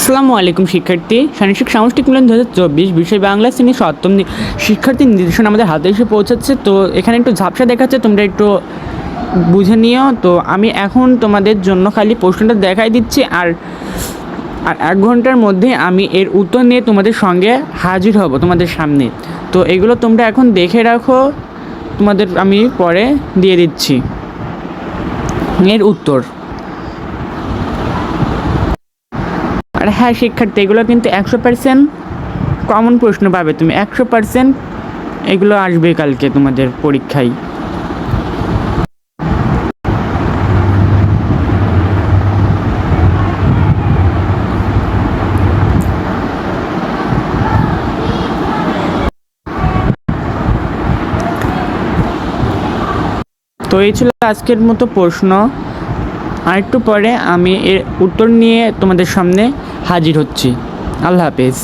আসসালামু আলাইকুম, শিক্ষার্থী। সাংস্কৃতিক সামষ্টিক মিলন দু হাজার চব্বিশ, বিষয় বাংলা শ্রেণি সপ্তম শিক্ষার্থী নির্দেশনা আমাদের হাতে এসে পৌঁছাচ্ছে। তো এখানে একটু ঝাপসা দেখাচ্ছে, তোমরা একটু বুঝে নিও। তো আমি এখন তোমাদের জন্য খালি প্রশ্নটা দেখাই দিচ্ছি, আর আর এক ঘণ্টার মধ্যে আমি এর উত্তর নিয়ে তোমাদের সঙ্গে হাজির হব তোমাদের সামনে। তো এগুলো তোমরা এখন দেখে রাখো, তোমাদের আমি পরে দিয়ে দিচ্ছি। এর উত্তর। আর হ্যাঁ শিক্ষার্থী, এগুলো কিন্তু একশো পার্সেন্ট কমন প্রশ্ন পাবে তুমি। একশো পার্সেন্ট এগুলো আসবে কালকে তোমাদের পরীক্ষায়। তো এই ছিল আজকের মতো প্রশ্ন। আরেকটু পরে আমি এর উত্তর নিয়ে তোমাদের সামনে হাজির হচ্ছি। আল্লাহ হাফেজ।